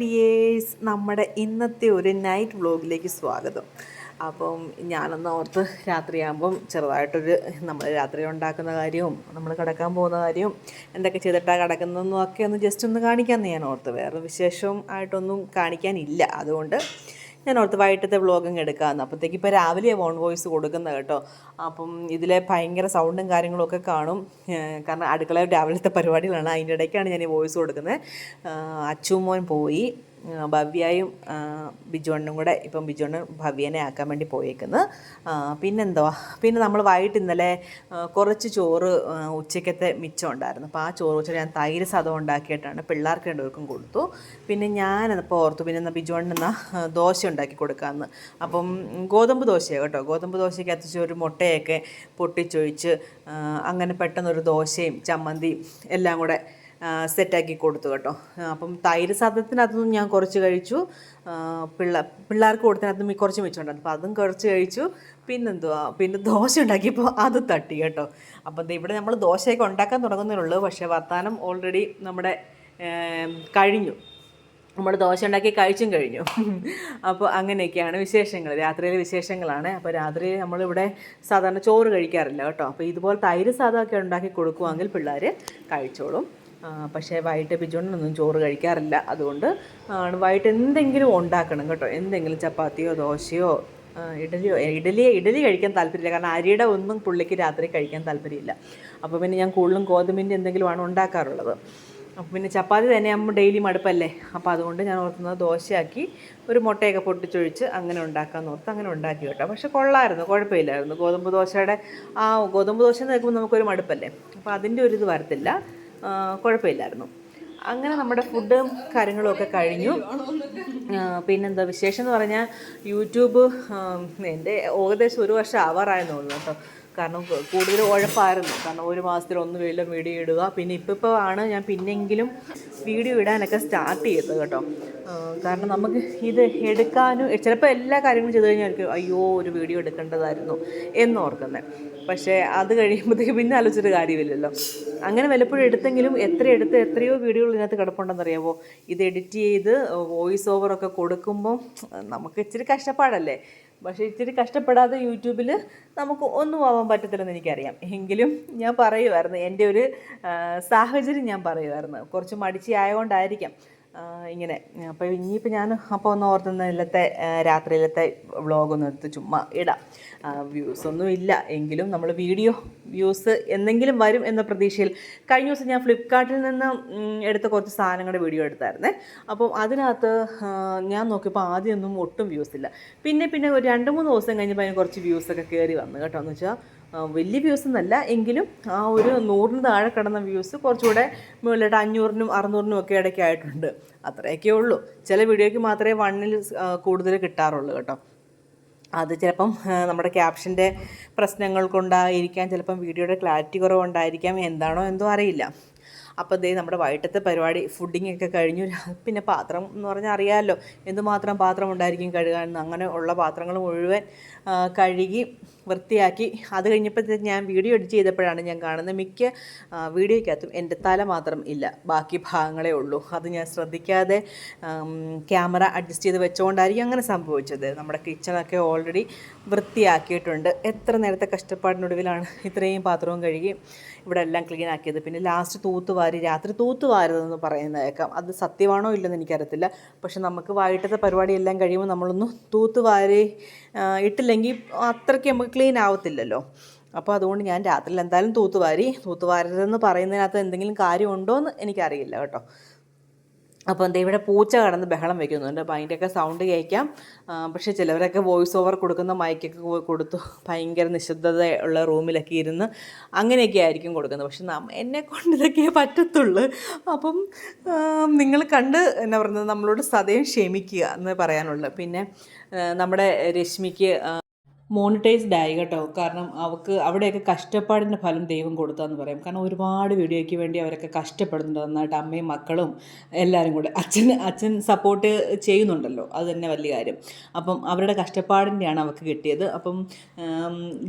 Dears നമ്മുടെ ഇന്നത്തെ ഒരു നൈറ്റ് വ്ലോഗിലേക്ക് സ്വാഗതം. അപ്പം ഞാനൊന്ന് ഓർത്ത് രാത്രിയാകുമ്പം ചെറുതായിട്ടൊരു നമ്മൾ രാത്രി ഉണ്ടാക്കുന്ന കാര്യവും നമ്മൾ കിടക്കാൻ പോകുന്ന കാര്യവും എന്തൊക്കെ ചെയ്തിട്ടാണ് കിടക്കുന്നതെന്നും ഒക്കെ ഒന്ന് ജസ്റ്റ് ഒന്ന് കാണിക്കാമെന്ന് ഞാൻ ഓർത്ത്. വേറെ വിശേഷം ആയിട്ടൊന്നും കാണിക്കാനില്ല. അതുകൊണ്ട് ഞാൻ ഓർത്ത് വൈകിട്ടത്തെ വ്ളോഗിങ് എടുക്കാമെന്ന് അപ്പോഴത്തേക്ക് ഇപ്പോൾ രാവിലെ വോൺ വോയിസ് കൊടുക്കുന്നത് കേട്ടോ. അപ്പം ഇതിലെ ഭയങ്കര സൗണ്ടും കാര്യങ്ങളും ഒക്കെ കാണും. കാരണം അടുക്കള രാവിലത്തെ പരിപാടികളാണ്. അതിന്റെ ഇടയ്ക്കാണ് ഞാൻ ഈ വോയിസ് കൊടുക്കുന്നത്. അച്ചുമോൻ പോയി. ഭവ്യയും ബിജുവണ്ണും കൂടെ ഇപ്പം ബിജുണ്ണൻ ഭവ്യനെ ആക്കാൻ വേണ്ടി പോയേക്കുന്നത് പിന്നെന്തോ പിന്നെ നമ്മൾ വൈകിട്ട് ഇന്നലെ കുറച്ച് ചോറ് ഉച്ചക്കത്തെ മിച്ചം ഉണ്ടായിരുന്നു. അപ്പോൾ ആ ചോറ് വെച്ചാൽ ഞാൻ തൈര് സാധം ഉണ്ടാക്കിയിട്ടാണ് പിള്ളേർക്ക് രണ്ടുപേർക്കും കൊടുത്തു. പിന്നെ ഞാൻ അപ്പോൾ ഓർത്തു പിന്നെ എന്നാൽ ബിജുണ്ണൻ എന്നാൽ ദോശ ഉണ്ടാക്കി കൊടുക്കാമെന്ന് അപ്പം ഗോതമ്പ് ദോശയാണ് കേട്ടോ. ഗോതമ്പ് ദോശയ്ക്ക് അത്യാവശ്യം ഒരു മുട്ടയൊക്കെ പൊട്ടിച്ചൊഴിച്ച് അങ്ങനെ പെട്ടെന്നൊരു ദോശയും ചമ്മന്തിയും എല്ലാം കൂടെ സെറ്റാക്കി കൊടുത്തു കേട്ടോ. അപ്പം തൈര് സാധനത്തിനകത്തുനിന്ന് ഞാൻ കുറച്ച് കഴിച്ചു. പിള്ള പിള്ളേർക്ക് കൊടുത്തതിനകത്ത് കുറച്ച് മിച്ചമുണ്ടായിരുന്നു. അപ്പോൾ അതും കുറച്ച് കഴിച്ചു. പിന്നെന്തുവാ? പിന്നെ ദോശ ഉണ്ടാക്കിയപ്പോൾ അത് തട്ടി കേട്ടോ. അപ്പം ഇവിടെ നമ്മൾ ദോശയൊക്കെ ഉണ്ടാക്കാൻ തുടങ്ങുന്നുള്ളൂ പക്ഷേ വർത്താനം ഓൾറെഡി നമ്മുടെ കഴിഞ്ഞു. നമ്മൾ ദോശ ഉണ്ടാക്കി കഴിച്ചും കഴിഞ്ഞു. അപ്പോൾ അങ്ങനെയൊക്കെയാണ് വിശേഷങ്ങൾ. രാത്രിയിലെ വിശേഷങ്ങളാണ്. അപ്പോൾ രാത്രി നമ്മളിവിടെ സാധാരണ ചോറ് കഴിക്കാറില്ല കേട്ടോ. അപ്പോൾ ഇതുപോലെ തൈര് സാധനമൊക്കെ ഉണ്ടാക്കി കൊടുക്കുവാണെങ്കിൽ പിള്ളേർ കഴിച്ചോളും. പക്ഷേ വൈകിട്ട് ബിജുണ്ണൊന്നും ചോറ് കഴിക്കാറില്ല. അതുകൊണ്ട് വൈകിട്ട് എന്തെങ്കിലും ഉണ്ടാക്കണം കേട്ടോ. എന്തെങ്കിലും ചപ്പാത്തിയോ ദോശയോ ഇഡലിയോ ഇഡലി ഇഡലി കഴിക്കാൻ താല്പര്യമില്ല. കാരണം അരിയുടെ ഒന്നും പുള്ളിക്ക് രാത്രി കഴിക്കാൻ താല്പര്യമില്ല. അപ്പോൾ പിന്നെ ഞാൻ കൂടുതലും ഗോതമ്പിന്റെ എന്തെങ്കിലുമാണ് ഉണ്ടാക്കാറുള്ളത്. അപ്പോൾ പിന്നെ ചപ്പാത്തി തന്നെ ആകുമ്പോൾ ഡെയിലി മടുപ്പല്ലേ? അപ്പോൾ അതുകൊണ്ട് ഞാൻ ഓർത്തുന്നത് ദോശയാക്കി ഒരു മുട്ടയൊക്കെ പൊട്ടിച്ചൊഴിച്ച് അങ്ങനെ ഉണ്ടാക്കാമെന്ന് ഓർത്ത് അങ്ങനെ ഉണ്ടാക്കി കേട്ടോ. പക്ഷെ കൊള്ളായിരുന്നു കുഴപ്പമില്ലായിരുന്നു. ഗോതമ്പ് ദോശയുടെ ആ ഗോതമ്പ് ദോശ എന്ന് കേൾക്കുമ്പോൾ നമുക്കൊരു മടുപ്പല്ലേ? അപ്പോൾ അതിന്റെ ഒരു ഇത് വരത്തില്ല. കുഴപ്പമില്ലായിരുന്നു. അങ്ങനെ നമ്മുടെ ഫുഡും കാര്യങ്ങളും ഒക്കെ കഴിഞ്ഞു. പിന്നെന്താ വിശേഷം എന്ന് പറഞ്ഞാൽ യൂട്യൂബ് എന്റെ ഏകദേശം ഒരു വർഷം ആവാറായെന്ന് തോന്നുന്നു കേട്ടോ. കാരണം കൂടുതൽ ഉഴപ്പായിരുന്നു. കാരണം ഒരു മാസത്തിൽ ഒന്ന് വീണ്ടും വീഡിയോ ഇടുക. പിന്നെ ഇപ്പോൾ ഇപ്പോൾ ആണ് ഞാൻ പിന്നെങ്കിലും വീഡിയോ ഇടാനൊക്കെ സ്റ്റാർട്ട് ചെയ്തത് കേട്ടോ. കാരണം നമുക്ക് ഇത് എടുക്കാനും ചിലപ്പോൾ എല്ലാ കാര്യങ്ങളും ചെയ്ത് കഴിഞ്ഞാൽ അയ്യോ ഒരു വീഡിയോ എടുക്കേണ്ടതായിരുന്നു എന്നോർക്കുന്നത് പക്ഷേ അത് കഴിയുമ്പോഴത്തേക്ക് പിന്നെ ആലോചിച്ചൊരു കാര്യമില്ലല്ലോ. അങ്ങനെ വല്ലപ്പോഴും എടുത്തെങ്കിലും എത്ര എടുത്ത് എത്രയോ വീഡിയോകൾ ഇതിനകത്ത് കിടപ്പുണ്ടെന്നറിയാമോ ഇത് എഡിറ്റ് ചെയ്ത് വോയിസ് ഓവറൊക്കെ കൊടുക്കുമ്പോൾ നമുക്ക് ഇച്ചിരി കഷ്ടപ്പാടല്ലേ? പക്ഷേ ഇച്ചിരി കഷ്ടപ്പെടാതെ യൂട്യൂബിൽ നമുക്ക് ഒന്നും ആവാൻ പറ്റത്തില്ലെന്ന് എനിക്കറിയാം. എങ്കിലും ഞാൻ പറയുമായിരുന്നു എന്റെ ഒരു സാഹചര്യം ഞാൻ പറയുമായിരുന്നു കുറച്ച് മടിച്ചി ആയതുകൊണ്ടായിരിക്കാം ഇങ്ങനെ. അപ്പോൾ ഇനിയിപ്പോൾ ഞാൻ അപ്പോൾ ഒന്ന് ഓർത്തുന്ന ഇല്ലത്തെ രാത്രിയിലത്തെ വ്ളോഗൊന്നും എടുത്ത് ചുമ്മാ ഇടാം. വ്യൂസ് ഒന്നും ഇല്ല. എങ്കിലും നമ്മൾ വീഡിയോ വ്യൂസ് എന്തെങ്കിലും വരും എന്ന പ്രതീക്ഷയിൽ കഴിഞ്ഞ ദിവസം ഞാൻ ഫ്ലിപ്കാർട്ടിൽ നിന്ന് എടുത്ത കുറച്ച് സാധനങ്ങളുടെ വീഡിയോ എടുത്തായിരുന്നേ. അപ്പം അതിനകത്ത് ഞാൻ നോക്കിയപ്പോൾ ആദ്യമൊന്നും ഒട്ടും വ്യൂസ് ഇല്ല. പിന്നെ പിന്നെ ഒരു രണ്ട് മൂന്ന് ദിവസം കഴിഞ്ഞപ്പോൾ അതിന് കുറച്ച് വ്യൂസൊക്കെ കയറി വന്നു കേട്ടോ. എന്ന് വെച്ചാൽ വലിയ വ്യൂസ് എന്നല്ല എങ്കിലും ആ ഒരു നൂറിന് താഴെ കിടന്ന വ്യൂസ് കുറച്ചുകൂടെ മുകളിലോട്ട് അഞ്ഞൂറിനും അറുന്നൂറിനും ഒക്കെ ഇടയ്ക്ക് ആയിട്ടുണ്ട്. അത്രയൊക്കെ ഉള്ളൂ. ചില വീഡിയോയ്ക്ക് മാത്രമേ വണ്ണിൽ കൂടുതൽ കിട്ടാറുള്ളൂ കേട്ടോ. അത് ചിലപ്പം നമ്മുടെ ക്യാപ്ഷന്റെ പ്രശ്നങ്ങൾ കൊണ്ടായിരിക്കാം ചിലപ്പം വീഡിയോയുടെ ക്ലാരിറ്റി കുറവുണ്ടായിരിക്കാം എന്താണോ എന്തോ അറിയില്ല. അപ്പോൾ ദേ നമ്മുടെ വൈകിട്ടത്തെ പരിപാടി ഫുഡിങ്ങൊക്കെ കഴിഞ്ഞു. പിന്നെ പാത്രം എന്ന് പറഞ്ഞാൽ അറിയാമല്ലോ എന്തുമാത്രം പാത്രം ഉണ്ടായിരിക്കും കഴുകാൻ. അങ്ങനെ ഉള്ള പാത്രങ്ങൾ മുഴുവൻ കഴുകി വൃത്തിയാക്കി. അത് കഴിഞ്ഞപ്പോഴത്തേക്ക് ഞാൻ വീഡിയോ എഡിറ്റ് ചെയ്തപ്പോഴാണ് ഞാൻ കാണുന്നത് മിക്ക വീഡിയോയ്ക്കകത്തും എന്റെ തല മാത്രം ഇല്ല ബാക്കി ഭാഗങ്ങളേ ഉള്ളൂ. അത് ഞാൻ ശ്രദ്ധിക്കാതെ ക്യാമറ അഡ്ജസ്റ്റ് ചെയ്ത് വെച്ചുകൊണ്ടായിരിക്കും അങ്ങനെ സംഭവിച്ചത്. നമ്മുടെ കിച്ചണൊക്കെ ഓൾറെഡി വൃത്തിയാക്കിയിട്ടുണ്ട്. എത്ര നേരത്തെ കഷ്ടപ്പാടിനൊടുവിലാണ് ഇത്രയും പാത്രവും കഴുകി ഇവിടെ എല്ലാം ക്ലീൻ ആക്കിയത്. പിന്നെ ലാസ്റ്റ് തൂത്തുവാരി രാത്രി തൂത്തുവാരതെന്ന് പറയുന്നതേക്കാം അത് സത്യമാണോ ഇല്ലെന്ന് എനിക്കറിയത്തില്ല. പക്ഷെ നമുക്ക് വൈകിട്ടത്തെ പരിപാടി എല്ലാം കഴിയുമ്പോൾ നമ്മളൊന്ന് തൂത്തുവാരി വാരി ഇട്ടില്ലെങ്കിൽ അത്രയ്ക്ക് നമുക്ക് ക്ലീൻ ആവത്തില്ലല്ലോ. അപ്പോൾ അതുകൊണ്ട് ഞാൻ രാത്രിയിൽ എന്തായാലും തൂത്തുവാരി തൂത്തുവാരരുതെന്ന് പറയുന്നതിനകത്ത് എന്തെങ്കിലും കാര്യമുണ്ടോ എന്ന് എനിക്കറിയില്ല കേട്ടോ. അപ്പോൾ എന്താ ഇവിടെ പൂച്ച കടന്ന് ബഹളം വെക്കുന്നുണ്ട് അപ്പോൾ അതിന്റെയൊക്കെ സൗണ്ട് കേൾക്കാം. പക്ഷേ ചിലവരൊക്കെ വോയിസ് ഓവർ കൊടുക്കുന്ന മൈക്കൊക്കെ കൊടുത്തു. ഭയങ്കര നിശബ്ദത ഉള്ള റൂമിലൊക്കെ ഇരുന്ന് അങ്ങനെയൊക്കെ ആയിരിക്കും കൊടുക്കുന്നത്. പക്ഷെ എന്നെ കൊണ്ട് ഇതൊക്കെ പറ്റത്തുള്ളൂ. അപ്പം നിങ്ങൾ കണ്ട് എന്നാ പറയുന്നത് നമ്മളോട് സദയം ക്ഷമിക്കുക എന്ന് പറയാനുള്ളത് പിന്നെ നമ്മുടെ രശ്മിക്ക് മോണിറ്റൈസ്ഡ് ആയി കേട്ടോ. കാരണം അവർക്ക് അവിടെയൊക്കെ കഷ്ടപ്പാടിന്റെ ഫലം ദൈവം കൊടുത്താന്ന് പറയാം. കാരണം ഒരുപാട് വീഡിയോയ്ക്ക് വേണ്ടി അവരൊക്കെ കഷ്ടപ്പെടുന്നുണ്ട്. നന്നായിട്ട് അമ്മയും മക്കളും എല്ലാവരും കൂടെ. അച്ഛൻ അച്ഛൻ സപ്പോർട്ട് ചെയ്യുന്നുണ്ടല്ലോ. അത് തന്നെ വലിയ കാര്യം. അപ്പം അവരുടെ കഷ്ടപ്പാടിന്റെയാണ് അവർക്ക് കിട്ടിയത്. അപ്പം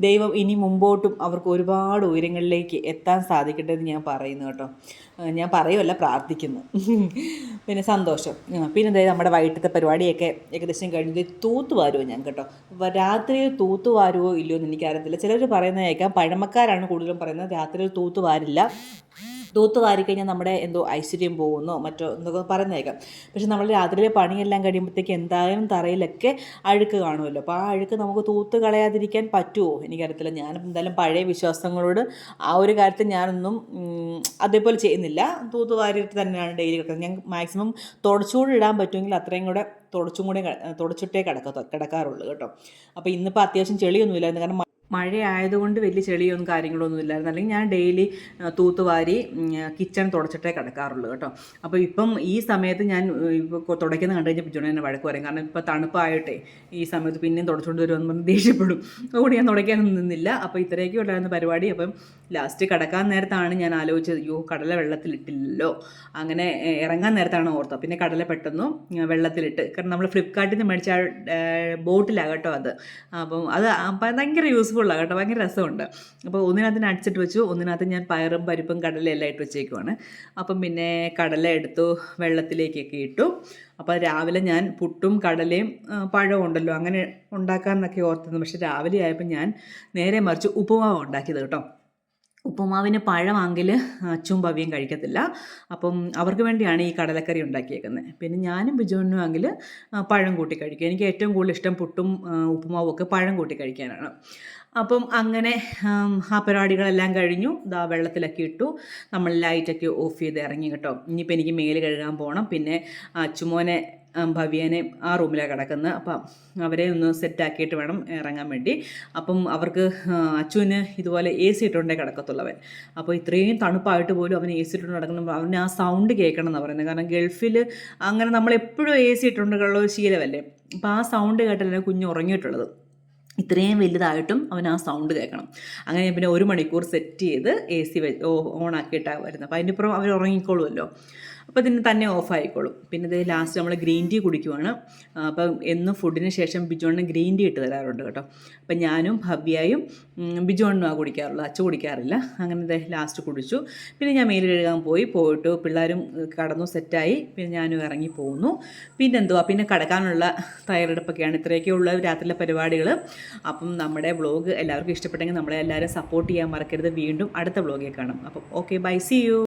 ദൈവം ഇനി മുമ്പോട്ടും അവർക്ക് ഒരുപാട് ഉയരങ്ങളിലേക്ക് എത്താൻ സാധിക്കട്ടെ എന്ന് ഞാൻ പറയുന്നു കേട്ടോ. ഞാൻ പറയുമല്ല പ്രാർത്ഥിക്കുന്നു. പിന്നെ സന്തോഷം. പിന്നെ എന്തായാലും നമ്മുടെ വൈകിട്ടത്തെ പരിപാടിയൊക്കെ ഏകദേശം കഴിഞ്ഞത് തൂത്ത് വാരുമോ ഞാൻ കേട്ടോ? രാത്രി രാത്രിയിൽ തൂത്ത് വാരുമോ ഇല്ലയോ എന്ന് എനിക്കറിയത്തില്ല. ചിലർ പറയുന്നത് കേൾക്കാം. പഴമക്കാരാണ് കൂടുതലും പറയുന്നത്. രാത്രിയിൽ തൂത്ത് വാരില്ല. തൂത്ത് വാരിക്കഴിഞ്ഞാൽ നമ്മുടെ എന്തോ ഐശ്വര്യം പോകുന്നോ മറ്റോ എന്നൊക്കെ പറയുന്നേക്കാം പക്ഷെ നമ്മൾ രാത്രിയിലെ പണിയെല്ലാം കഴിയുമ്പോഴത്തേക്ക് എന്തായാലും തറയിലൊക്കെ അഴുക്ക് കാണുമല്ലോ. അപ്പോൾ ആ അഴുക്ക് നമുക്ക് തൂത്ത് കളയാതിരിക്കാൻ പറ്റുമോ? എനിക്കറിയത്തില്ല. ഞാൻ എന്തായാലും പഴയ വിശ്വാസങ്ങളോട് ആ ഒരു കാര്യത്തിൽ ഞാനൊന്നും അതേപോലെ ചെയ്യുന്നില്ല. തൂത്ത് വാരിയിട്ട് തന്നെയാണ് ഡെയിലി കിടക്കുന്നത്. ഞാൻ മാക്സിമം തുടച്ചുകൂടി ഇടാൻ പറ്റുമെങ്കിൽ അത്രയും കൂടെ തുടച്ചും കൂടെ തുടച്ചിട്ടേ കിടക്ക കിടക്കാറുള്ളൂ കേട്ടോ. അപ്പോൾ ഇന്നിപ്പോൾ അത്യാവശ്യം ചെളിയൊന്നുമില്ലായിരുന്നു. കാരണം മ- മഴ ആയതുകൊണ്ട് വലിയ ചെളിയൊന്നും കാര്യങ്ങളൊന്നും ഇല്ലായിരുന്നു. അല്ലെങ്കിൽ ഞാൻ ഡെയിലി തൂത്തുവാരി കിച്ചൺ തുടച്ചിട്ടേ കിടക്കാറുള്ളൂ കേട്ടോ. അപ്പോൾ ഇപ്പം ഈ സമയത്ത് ഞാൻ ഇപ്പോൾ തുടയ്ക്കുന്ന കണ്ടു കഴിഞ്ഞാൽ പിച്ചുണ എന്നെ വഴക്ക് വരും കാരണം ഇപ്പോൾ തണുപ്പായിട്ടേ ഈ സമയത്ത് പിന്നെയും തുടച്ചുകൊണ്ട് വരുമെന്ന് പറഞ്ഞ് ദേഷ്യപ്പെടും. അതുകൊണ്ട് ഞാൻ തുടയ്ക്കാനൊന്നും നിന്നില്ല. അപ്പോൾ ഇത്രയൊക്കെ ഉണ്ടായിരുന്ന പരിപാടി. അപ്പം ലാസ്റ്റ് കിടക്കാൻ നേരത്താണ് ഞാൻ ആലോചിച്ചത്. അയ്യോ കടല വെള്ളത്തിലിട്ടില്ലല്ലോ. അങ്ങനെ ഇറങ്ങാൻ നേരത്താണ് ഓർത്തത്. പിന്നെ കടല പെട്ടെന്ന് വെള്ളത്തിലിട്ട്. കാരണം നമ്മൾ ഫ്ലിപ്കാർട്ടിൽ നിന്ന് മേടിച്ച ബോട്ടിലാണ് കേട്ടോ അത്. അപ്പം അത് ഭയങ്കര ഭയങ്കര യൂസ്ഫുള്ളാണ് കേട്ടോ ഭയങ്കര രസമുണ്ട്. അപ്പോൾ ഒന്നിനകത്ത് അടിച്ചിട്ട് വെച്ചു. ഒന്നിനകത്ത് ഞാൻ പയറും പരിപ്പും കടലയും എല്ലാം ഇട്ട് വെച്ചേക്കുവാണ്. അപ്പം പിന്നെ കടല എടുത്തു വെള്ളത്തിലേക്കൊക്കെ ഇട്ടു. അപ്പോൾ രാവിലെ ഞാൻ പുട്ടും കടലയും പഴവും ഉണ്ടല്ലോ അങ്ങനെ ഉണ്ടാക്കാമെന്നൊക്കെ ഓർത്തിരുന്നു. പക്ഷേ രാവിലെ ആയപ്പോൾ ഞാൻ നേരെ മറിച്ച് ഉപ്പുമാവ് ഉണ്ടാക്കിയത് കേട്ടോ. ഉപ്പുമാവിന് പഴമാണെങ്കിൽ അച്ചും പവിയും കഴിക്കത്തില്ല. അപ്പം അവർക്ക് വേണ്ടിയാണ് ഈ കടലക്കറി ഉണ്ടാക്കിയേക്കുന്നത്. പിന്നെ ഞാനും ബിജുവിനും ആണെങ്കിൽ പഴം കൂട്ടി കഴിക്കും. എനിക്ക് ഏറ്റവും കൂടുതൽ ഇഷ്ടം പുട്ടും ഉപ്പുമാവും ഒക്കെ പഴം കൂട്ടി കഴിക്കാനാണ്. അപ്പം അങ്ങനെ ആം, പരിപാടികളെല്ലാം കഴിഞ്ഞു. ഇതാ വെള്ളത്തിലൊക്കെ ഇട്ടു. നമ്മൾ ലൈറ്റൊക്കെ ഓഫ് ചെയ്ത് ഇറങ്ങി കേട്ടോ. ഇനിയിപ്പോൾ എനിക്ക് മേൽ കഴുകാൻ പോകണം പിന്നെ അച്ചുമോനെ ഭവ്യനെ ആ റൂമിലാണ് കിടക്കുന്നത് അപ്പം അവരെ ഒന്ന് സെറ്റാക്കിയിട്ട് വേണം ഇറങ്ങാൻ വേണ്ടി. അപ്പം അവർക്ക് അച്ചുവിന് ഇതുപോലെ എ സി ഇട്ടുകൊണ്ടേ കിടക്കത്തുള്ളവൻ അപ്പോൾ ഇത്രയും തണുപ്പായിട്ട് പോലും അവൻ എ സി ഇട്ടുകൊണ്ട് നടക്കുന്ന അവന് ആ സൗണ്ട് കേൾക്കണം എന്നാണ് പറയുന്നത് കാരണം ഗൾഫിൽ അങ്ങനെ നമ്മൾ എപ്പോഴും എ സി ഇട്ടുകൊണ്ടുള്ള ഒരു ശീലമല്ലേ? അപ്പോൾ ആ സൗണ്ട് കേട്ടല്ലേ കുഞ്ഞ് ഉറങ്ങിയിട്ടുള്ളത്? ഇത്രയും വലുതായിട്ടും അവൻ ആ സൗണ്ട് കേൾക്കണം. അങ്ങനെ പിന്നെ ഒരു മണിക്കൂർ സെറ്റ് ചെയ്ത് എ സി ഓൺ ആക്കിയിട്ടാണ് വരുന്നത്. അപ്പോൾ അതിന്റെ ഇപ്പുറം അവർ ഉറങ്ങിക്കോളുമല്ലോ. അപ്പോൾ ഇതിന് തന്നെ ഓഫ് ആയിക്കോളും. പിന്നെ ഇത് ലാസ്റ്റ് നമ്മൾ ഗ്രീൻ ടീ കുടിക്കുവാണ്. അപ്പം എന്നും ഫുഡിന് ശേഷം ബിജോണിന് ഗ്രീൻ ടീ ഇട്ട് തരാറുണ്ട് കേട്ടോ. അപ്പം ഞാനും ഭവ്യയും ബിജോണിനും ആ കുടിക്കാറുള്ളത് അച്ഛ കുടിക്കാറില്ല. അങ്ങനെ ലാസ്റ്റ് കുടിച്ചു. പിന്നെ ഞാൻ മെയിൽ കഴുകാൻ പോയി. പോയിട്ട് പിള്ളേരും കടന്നു സെറ്റായി പിന്നെ ഞാനും ഇറങ്ങി പോകുന്നു പിന്നെ എന്തുവാ? പിന്നെ കടക്കാനുള്ള തയ്യാറെടുപ്പൊക്കെയാണ് ഇത്രയൊക്കെ ഉള്ള രാത്രിയിലെ പരിപാടികൾ അപ്പം നമ്മുടെ വ്ളോഗ് എല്ലാവർക്കും ഇഷ്ടപ്പെട്ടെങ്കിൽ നമ്മളെ എല്ലാവരും സപ്പോർട്ട് ചെയ്യാൻ മറക്കരുത്. വീണ്ടും അടുത്ത വ്ളോഗിൽ കാണാം. അപ്പം ഓക്കെ ബൈ സി യു